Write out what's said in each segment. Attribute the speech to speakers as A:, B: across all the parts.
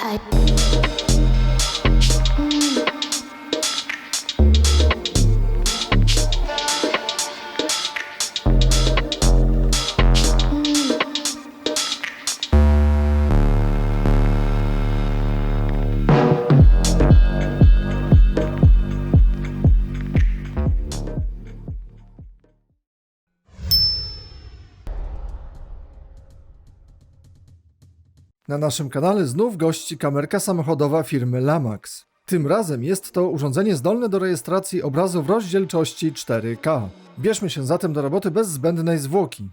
A: I Na naszym kanale znów gości kamerka samochodowa firmy Lamax. Tym razem jest to urządzenie zdolne do rejestracji obrazu w rozdzielczości 4K. Bierzmy się zatem do roboty bez zbędnej zwłoki.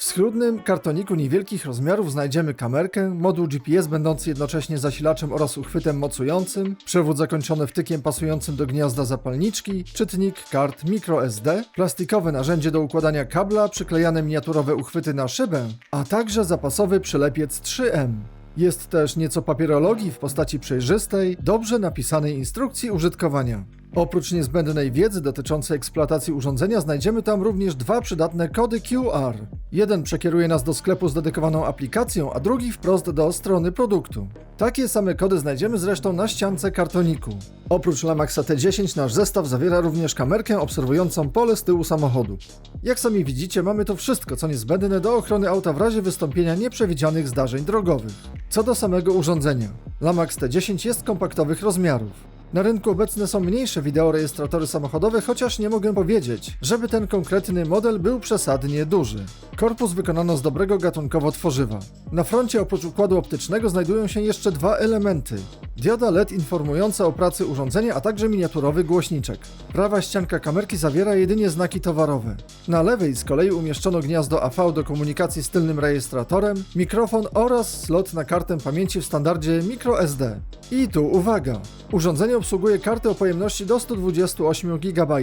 A: W schludnym kartoniku niewielkich rozmiarów znajdziemy kamerkę, moduł GPS będący jednocześnie zasilaczem oraz uchwytem mocującym, przewód zakończony wtykiem pasującym do gniazda zapalniczki, czytnik kart microSD, plastikowe narzędzie do układania kabla, przyklejane miniaturowe uchwyty na szybę, a także zapasowy przylepiec 3M. Jest też nieco papierologii w postaci przejrzystej, dobrze napisanej instrukcji użytkowania. Oprócz niezbędnej wiedzy dotyczącej eksploatacji urządzenia, znajdziemy tam również dwa przydatne kody QR. Jeden przekieruje nas do sklepu z dedykowaną aplikacją, a drugi wprost do strony produktu. Takie same kody znajdziemy zresztą na ściance kartoniku. Oprócz Lamaxa T10 nasz zestaw zawiera również kamerkę obserwującą pole z tyłu samochodu. Jak sami widzicie, mamy to wszystko, co niezbędne do ochrony auta w razie wystąpienia nieprzewidzianych zdarzeń drogowych. Co do samego urządzenia. Lamax T10 jest kompaktowych rozmiarów. Na rynku obecne są mniejsze wideorejestratory samochodowe, chociaż nie mogę powiedzieć, żeby ten konkretny model był przesadnie duży. Korpus wykonano z dobrego gatunkowo tworzywa. Na froncie oprócz układu optycznego znajdują się jeszcze dwa elementy. Dioda LED informująca o pracy urządzenia, a także miniaturowy głośniczek. Prawa ścianka kamerki zawiera jedynie znaki towarowe. Na lewej z kolei umieszczono gniazdo AV do komunikacji z tylnym rejestratorem, mikrofon oraz slot na kartę pamięci w standardzie microSD. I tu uwaga! Urządzenie obsługuje kartę o pojemności do 128 GB.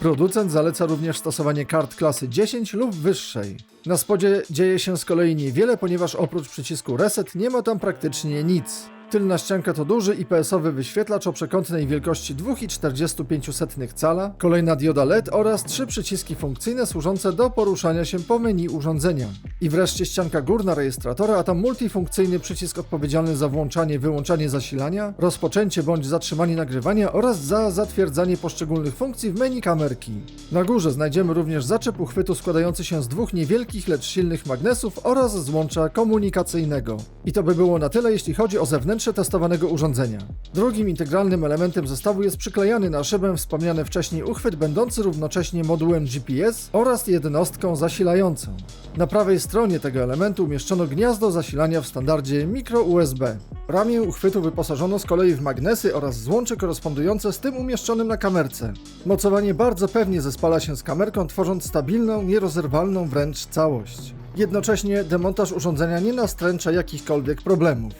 A: Producent zaleca również stosowanie kart klasy 10 lub wyższej. Na spodzie dzieje się z kolei niewiele, ponieważ oprócz przycisku Reset nie ma tam praktycznie nic. Tylna ścianka to duży IPS-owy wyświetlacz o przekątnej wielkości 2,45 cala, kolejna dioda LED oraz trzy przyciski funkcyjne służące do poruszania się po menu urządzenia. I wreszcie ścianka górna rejestratora, a tam multifunkcyjny przycisk odpowiedzialny za włączanie, wyłączanie zasilania, rozpoczęcie bądź zatrzymanie nagrywania oraz za zatwierdzanie poszczególnych funkcji w menu kamerki. Na górze znajdziemy również zaczep uchwytu składający się z dwóch niewielkich, lecz silnych magnesów oraz złącza komunikacyjnego. I to by było na tyle, jeśli chodzi o zewnętrzne testowanego urządzenia. Drugim integralnym elementem zestawu jest przyklejany na szybę wspomniany wcześniej uchwyt, będący równocześnie modułem GPS oraz jednostką zasilającą. Na prawej stronie tego elementu umieszczono gniazdo zasilania w standardzie micro USB. Ramię uchwytu wyposażono z kolei w magnesy oraz złącze korespondujące z tym umieszczonym na kamerce. Mocowanie bardzo pewnie zespala się z kamerką, tworząc stabilną, nierozerwalną wręcz całość. Jednocześnie demontaż urządzenia nie nastręcza jakichkolwiek problemów.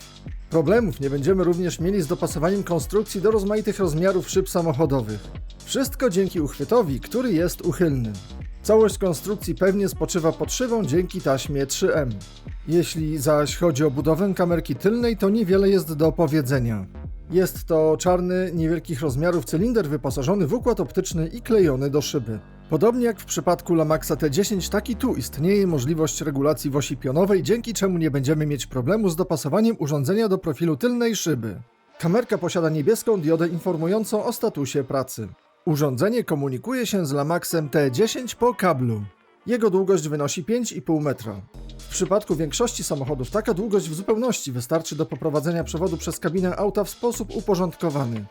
A: Problemów nie będziemy również mieli z dopasowaniem konstrukcji do rozmaitych rozmiarów szyb samochodowych. Wszystko dzięki uchwytowi, który jest uchylny. Całość konstrukcji pewnie spoczywa pod szywą dzięki taśmie 3M. Jeśli zaś chodzi o budowę kamerki tylnej, to niewiele jest do powiedzenia. Jest to czarny, niewielkich rozmiarów cylinder wyposażony w układ optyczny i klejony do szyby. Podobnie jak w przypadku Lamaxa T10, tak i tu istnieje możliwość regulacji w osi pionowej, dzięki czemu nie będziemy mieć problemu z dopasowaniem urządzenia do profilu tylnej szyby. Kamerka posiada niebieską diodę informującą o statusie pracy. Urządzenie komunikuje się z Lamaxem T10 po kablu. Jego długość wynosi 5,5 metra. W przypadku większości samochodów taka długość w zupełności wystarczy do poprowadzenia przewodu przez kabinę auta w sposób uporządkowany.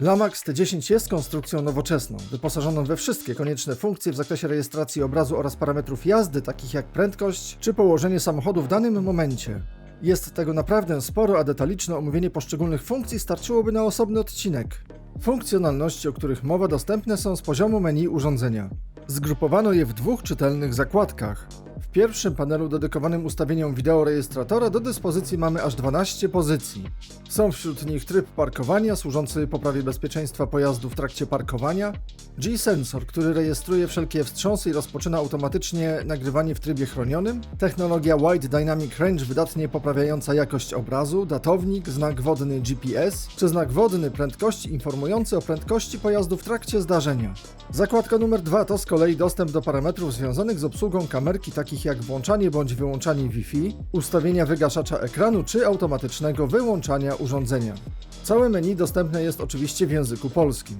A: Lamax T10 jest konstrukcją nowoczesną, wyposażoną we wszystkie konieczne funkcje w zakresie rejestracji obrazu oraz parametrów jazdy, takich jak prędkość czy położenie samochodu w danym momencie. Jest tego naprawdę sporo, a detaliczne omówienie poszczególnych funkcji starczyłoby na osobny odcinek. Funkcjonalności, o których mowa, dostępne są z poziomu menu urządzenia. Zgrupowano je w dwóch czytelnych zakładkach. Pierwszym panelu dedykowanym ustawieniom wideorejestratora do dyspozycji mamy aż 12 pozycji. Są wśród nich tryb parkowania służący poprawie bezpieczeństwa pojazdu w trakcie parkowania, G-sensor, który rejestruje wszelkie wstrząsy i rozpoczyna automatycznie nagrywanie w trybie chronionym, technologia Wide Dynamic Range wydatnie poprawiająca jakość obrazu, datownik, znak wodny GPS czy znak wodny prędkości informujący o prędkości pojazdu w trakcie zdarzenia. Zakładka numer 2 to z kolei dostęp do parametrów związanych z obsługą kamerki takich takich jak włączanie bądź wyłączanie Wi-Fi, ustawienia wygaszacza ekranu czy automatycznego wyłączania urządzenia. Całe menu dostępne jest oczywiście w języku polskim.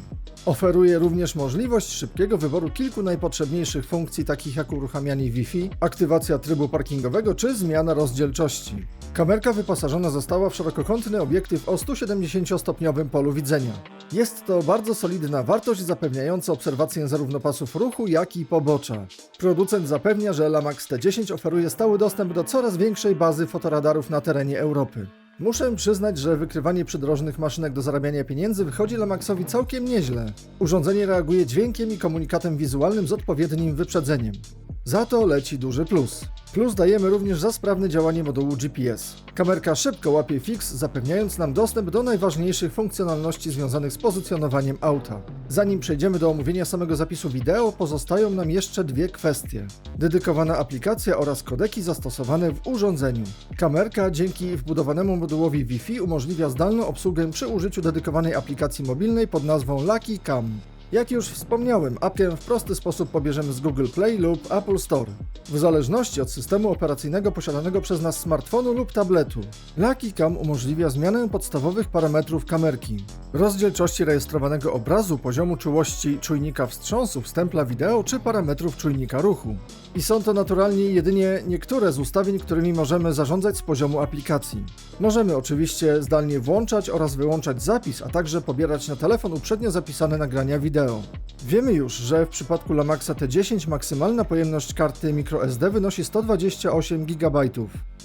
A: Oferuje również możliwość szybkiego wyboru kilku najpotrzebniejszych funkcji, takich jak uruchamianie Wi-Fi, aktywacja trybu parkingowego czy zmiana rozdzielczości. Kamerka wyposażona została w szerokokątny obiektyw o 170-stopniowym polu widzenia. Jest to bardzo solidna wartość zapewniająca obserwację zarówno pasów ruchu, jak i pobocza. Producent zapewnia, że Lamax T10 oferuje stały dostęp do coraz większej bazy fotoradarów na terenie Europy. Muszę przyznać, że wykrywanie przydrożnych maszynek do zarabiania pieniędzy wychodzi Lamaxowi całkiem nieźle. Urządzenie reaguje dźwiękiem i komunikatem wizualnym z odpowiednim wyprzedzeniem. Za to leci duży plus. Plus dajemy również za sprawne działanie modułu GPS. Kamerka szybko łapie fix, zapewniając nam dostęp do najważniejszych funkcjonalności związanych z pozycjonowaniem auta. Zanim przejdziemy do omówienia samego zapisu wideo, pozostają nam jeszcze dwie kwestie. Dedykowana aplikacja oraz kodeki zastosowane w urządzeniu. Kamerka dzięki wbudowanemu modułowi Wi-Fi umożliwia zdalną obsługę przy użyciu dedykowanej aplikacji mobilnej pod nazwą Lucky Cam. Jak już wspomniałem, apkę w prosty sposób pobierzemy z Google Play lub Apple Store, w zależności od systemu operacyjnego posiadanego przez nas smartfonu lub tabletu. Lucky Cam umożliwia zmianę podstawowych parametrów kamerki, rozdzielczości rejestrowanego obrazu, poziomu czułości czujnika wstrząsów, stempla wideo czy parametrów czujnika ruchu. I są to naturalnie jedynie niektóre z ustawień, którymi możemy zarządzać z poziomu aplikacji. Możemy oczywiście zdalnie włączać oraz wyłączać zapis, a także pobierać na telefon uprzednio zapisane nagrania wideo. Wiemy już, że w przypadku Lamaxa T10 maksymalna pojemność karty microSD wynosi 128 GB.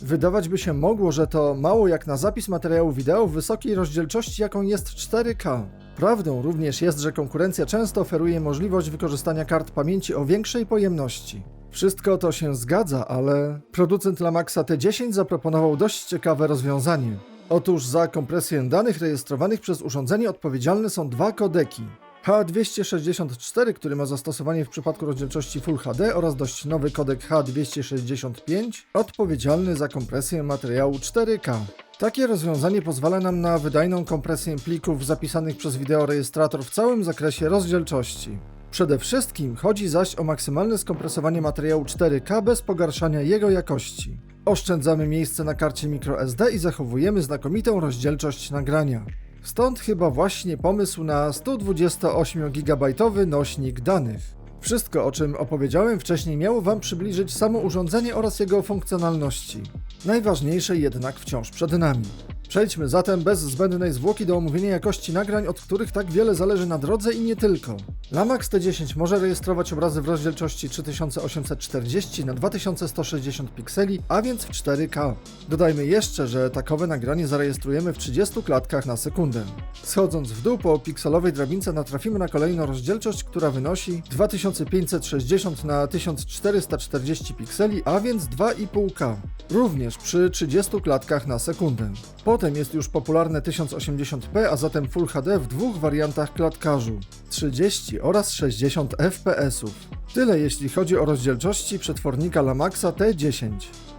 A: Wydawać by się mogło, że to mało jak na zapis materiału wideo w wysokiej rozdzielczości, jaką jest 4K. Prawdą również jest, że konkurencja często oferuje możliwość wykorzystania kart pamięci o większej pojemności. Wszystko to się zgadza, ale producent Lamaxa T10 zaproponował dość ciekawe rozwiązanie. Otóż za kompresję danych rejestrowanych przez urządzenie odpowiedzialne są dwa kodeki. H264, który ma zastosowanie w przypadku rozdzielczości Full HD oraz dość nowy kodek H265, odpowiedzialny za kompresję materiału 4K. Takie rozwiązanie pozwala nam na wydajną kompresję plików zapisanych przez wideorejestrator w całym zakresie rozdzielczości. Przede wszystkim chodzi zaś o maksymalne skompresowanie materiału 4K bez pogarszania jego jakości. Oszczędzamy miejsce na karcie microSD i zachowujemy znakomitą rozdzielczość nagrania. Stąd chyba właśnie pomysł na 128 GB nośnik danych. Wszystko, o czym opowiedziałem wcześniej, miało Wam przybliżyć samo urządzenie oraz jego funkcjonalności. Najważniejsze jednak wciąż przed nami. Przejdźmy zatem bez zbędnej zwłoki do omówienia jakości nagrań, od których tak wiele zależy na drodze i nie tylko. Lamax T10 może rejestrować obrazy w rozdzielczości 3840 na 2160 pikseli, a więc w 4K. Dodajmy jeszcze, że takowe nagranie zarejestrujemy w 30 klatkach na sekundę. Schodząc w dół po pikselowej drabince natrafimy na kolejną rozdzielczość, która wynosi 2560 na 1440 pikseli, a więc 2,5K. Również przy 30 klatkach na sekundę. Potem jest już popularne 1080p, a zatem Full HD w dwóch wariantach klatkarzu 30 oraz 60 fps. Tyle jeśli chodzi o rozdzielczości przetwornika Lamaxa T10.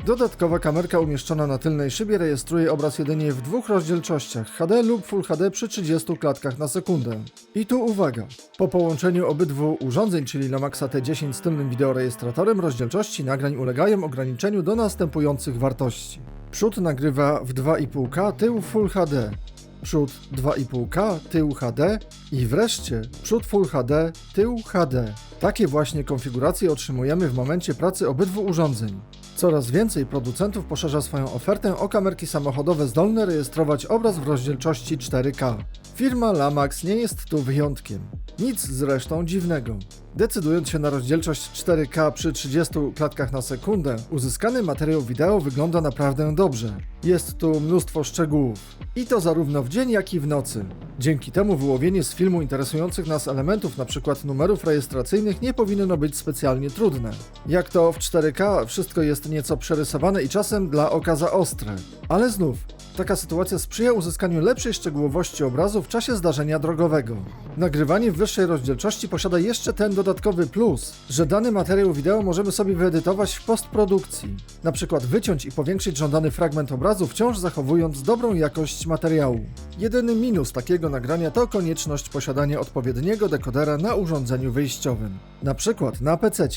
A: Dodatkowa kamerka umieszczona na tylnej szybie rejestruje obraz jedynie w dwóch rozdzielczościach HD lub Full HD przy 30 klatkach na sekundę. I tu uwaga! Po połączeniu obydwu urządzeń, czyli Lamaxa T10 z tylnym wideorejestratorem, rozdzielczości nagrań ulegają ograniczeniu do następujących wartości. Przód nagrywa w 2,5K, tył Full HD. Przód 2,5K, tył HD i wreszcie przód Full HD, tył HD. Takie właśnie konfiguracje otrzymujemy w momencie pracy obydwu urządzeń. Coraz więcej producentów poszerza swoją ofertę o kamerki samochodowe zdolne rejestrować obraz w rozdzielczości 4K. Firma Lamax nie jest tu wyjątkiem. Nic zresztą dziwnego. Decydując się na rozdzielczość 4K przy 30 klatkach na sekundę, uzyskany materiał wideo wygląda naprawdę dobrze. Jest tu mnóstwo szczegółów. I to zarówno w dzień, jak i w nocy. Dzięki temu wyłowienie z filmu interesujących nas elementów, np. numerów rejestracyjnych, nie powinno być specjalnie trudne. Jak to w 4K, wszystko jest nieco przerysowane i czasem dla oka za ostre. Ale znów, Taka sytuacja sprzyja uzyskaniu lepszej szczegółowości obrazu w czasie zdarzenia drogowego. Nagrywanie w wyższej rozdzielczości posiada jeszcze ten dodatkowy plus, że dany materiał wideo możemy sobie wyedytować w postprodukcji. Na przykład wyciąć i powiększyć żądany fragment obrazu, wciąż zachowując dobrą jakość materiału. Jedyny minus takiego nagrania to konieczność posiadania odpowiedniego dekodera na urządzeniu wyjściowym, na przykład na PC.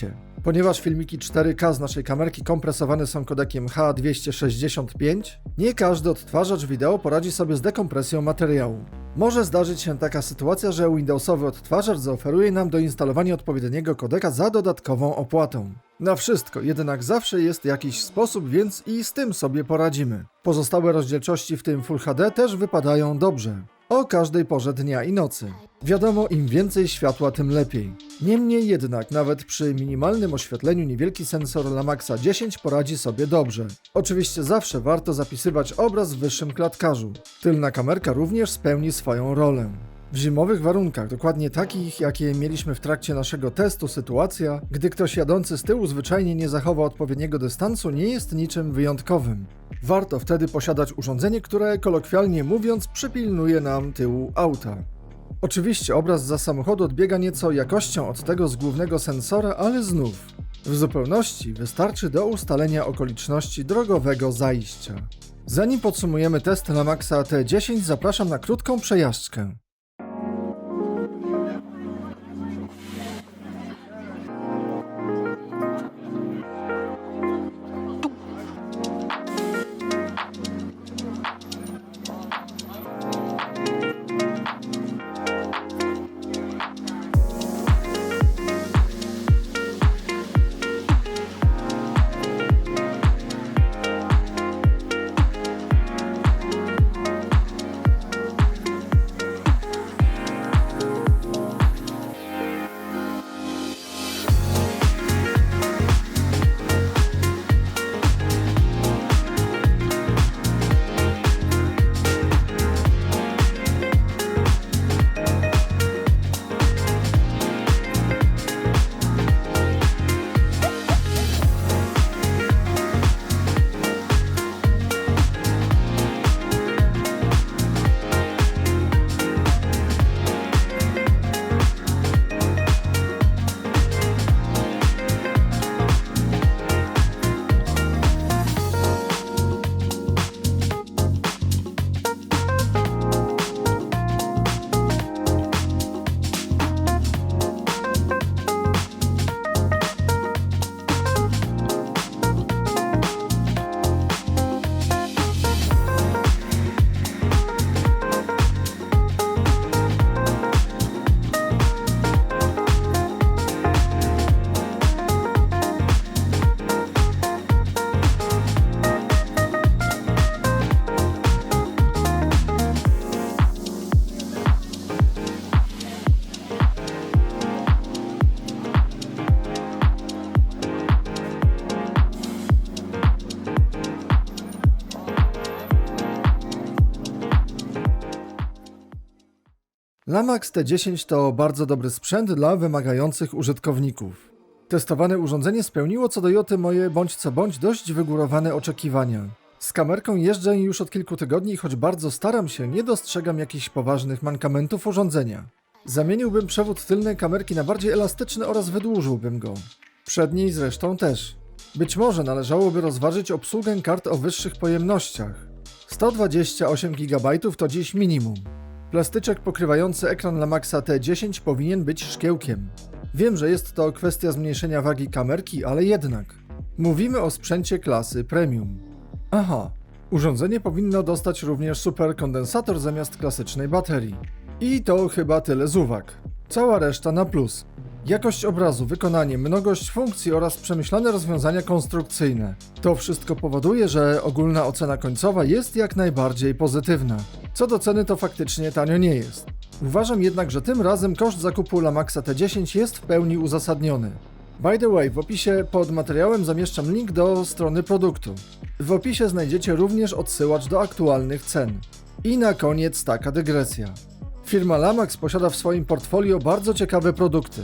A: Ponieważ filmiki 4K z naszej kamerki kompresowane są kodekiem H265, nie każdy odtwarzacz wideo poradzi sobie z dekompresją materiału. Może zdarzyć się taka sytuacja, że Windowsowy odtwarzacz zaoferuje nam doinstalowanie odpowiedniego kodeka za dodatkową opłatą. Na wszystko jednak zawsze jest jakiś sposób, więc i z tym sobie poradzimy. Pozostałe rozdzielczości, w tym Full HD, też wypadają dobrze. O każdej porze dnia i nocy. Wiadomo, im więcej światła, tym lepiej. Niemniej jednak, nawet przy minimalnym oświetleniu, niewielki sensor Lamaxa 10 poradzi sobie dobrze. Oczywiście zawsze warto zapisywać obraz w wyższym klatkarzu. Tylna kamerka również spełni swoją rolę. W zimowych warunkach, dokładnie takich, jakie mieliśmy w trakcie naszego testu, sytuacja, gdy ktoś jadący z tyłu zwyczajnie nie zachowa odpowiedniego dystansu, nie jest niczym wyjątkowym. Warto wtedy posiadać urządzenie, które, kolokwialnie mówiąc, przypilnuje nam tyłu auta. Oczywiście obraz za samochodu odbiega nieco jakością od tego z głównego sensora, ale znów, w zupełności wystarczy do ustalenia okoliczności drogowego zajścia. Zanim podsumujemy test na Maxa T10, zapraszam na krótką przejażdżkę. Lamax T10 to bardzo dobry sprzęt dla wymagających użytkowników. Testowane urządzenie spełniło co do joty moje bądź co bądź dość wygórowane oczekiwania. Z kamerką jeżdżę już od kilku tygodni choć bardzo staram się, nie dostrzegam jakichś poważnych mankamentów urządzenia. Zamieniłbym przewód tylnej kamerki na bardziej elastyczny oraz wydłużyłbym go. Przedniej zresztą też. Być może należałoby rozważyć obsługę kart o wyższych pojemnościach. 128 GB to dziś minimum. Plastyczek pokrywający ekran Lamaxa T10 powinien być szkiełkiem. Wiem, że jest to kwestia zmniejszenia wagi kamerki, ale jednak. Mówimy o sprzęcie klasy premium. Aha, urządzenie powinno dostać również superkondensator zamiast klasycznej baterii. I to chyba tyle z uwag. Cała reszta na plus. Jakość obrazu, wykonanie, mnogość funkcji oraz przemyślane rozwiązania konstrukcyjne. To wszystko powoduje, że ogólna ocena końcowa jest jak najbardziej pozytywna. Co do ceny to faktycznie tanio nie jest. Uważam jednak, że tym razem koszt zakupu Lamaxa T10 jest w pełni uzasadniony. By the way, w opisie pod materiałem zamieszczam link do strony produktu. W opisie znajdziecie również odsyłacz do aktualnych cen. I na koniec taka dygresja. Firma Lamax posiada w swoim portfolio bardzo ciekawe produkty.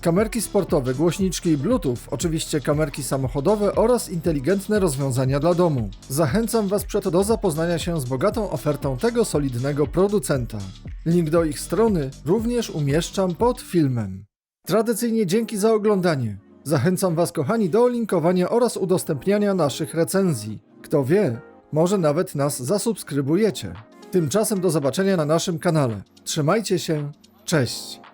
A: Kamerki sportowe, głośniczki Bluetooth, oczywiście kamerki samochodowe oraz inteligentne rozwiązania dla domu. Zachęcam Was przeto do zapoznania się z bogatą ofertą tego solidnego producenta. Link do ich strony również umieszczam pod filmem. Tradycyjnie dzięki za oglądanie. Zachęcam Was, kochani, do linkowania oraz udostępniania naszych recenzji. Kto wie, może nawet nas zasubskrybujecie. Tymczasem do zobaczenia na naszym kanale. Trzymajcie się, cześć!